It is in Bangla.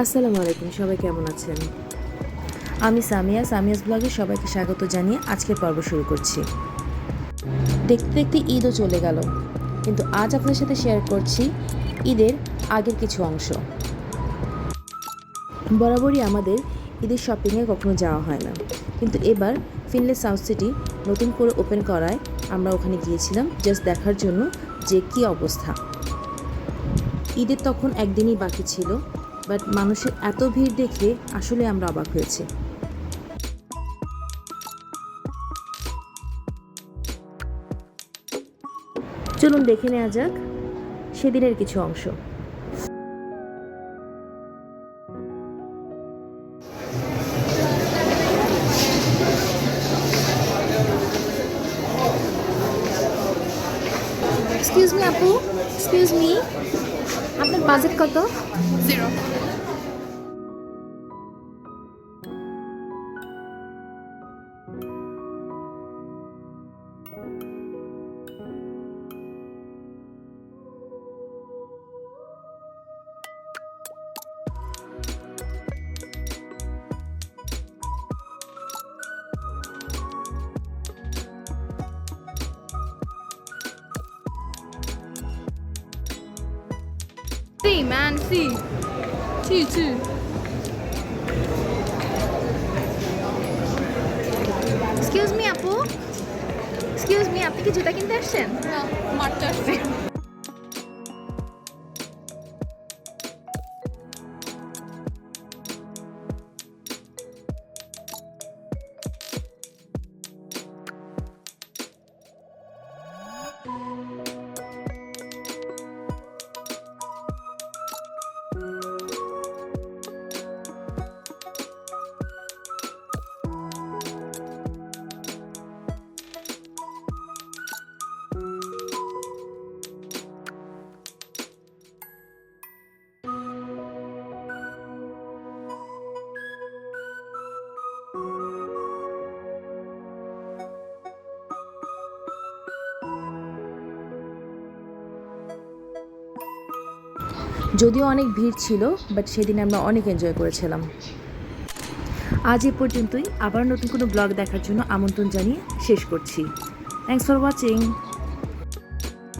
আসসালামু আলাইকুম, সবাই কেমন আছেন? আমি সামিয়া, সামিয়াস ব্লগে সবাইকে স্বাগত জানিয়ে আজকের পর্ব শুরু করছি। দেখতে দেখতে ঈদও চলে গেল, কিন্তু আজ আপনাদের সাথে শেয়ার করছি ঈদের আগের কিছু অংশ। বরাবরই আমাদের ঈদের শপিংয়ে কখনো যাওয়া হয় না, কিন্তু এবার ফিনলে সাউথ সিটি নতুন করে ওপেন করায় আমরা ওখানে গিয়েছিলাম জাস্ট দেখার জন্য যে কী অবস্থা। ঈদের তখন একদিনই বাকি ছিল বাট মানুষের এত ভিড় দেখে আসলে আমরা অবাক হয়েছি। চলুন দেখে নেওয়া যাক সেদিনের কিছু অংশ। এক্সকিউজ মি আপু। এক্সকিউজ মি আপনার বাজেট কত? Zero See, man, see. Two, two. Excuse me আপু এক্সকিউজ মি আপনি কি জুতা কিনতে আসছেন না মারতে যদিও অনেক ভিড় ছিল বাট সেদিন আমরা অনেক এনজয় করেছিলাম। আজ এ পর্যন্তই। আবার নতুন কোনো ব্লগ দেখার জন্য আমন্ত্রণ জানিয়ে শেষ করছি। Thanks for watching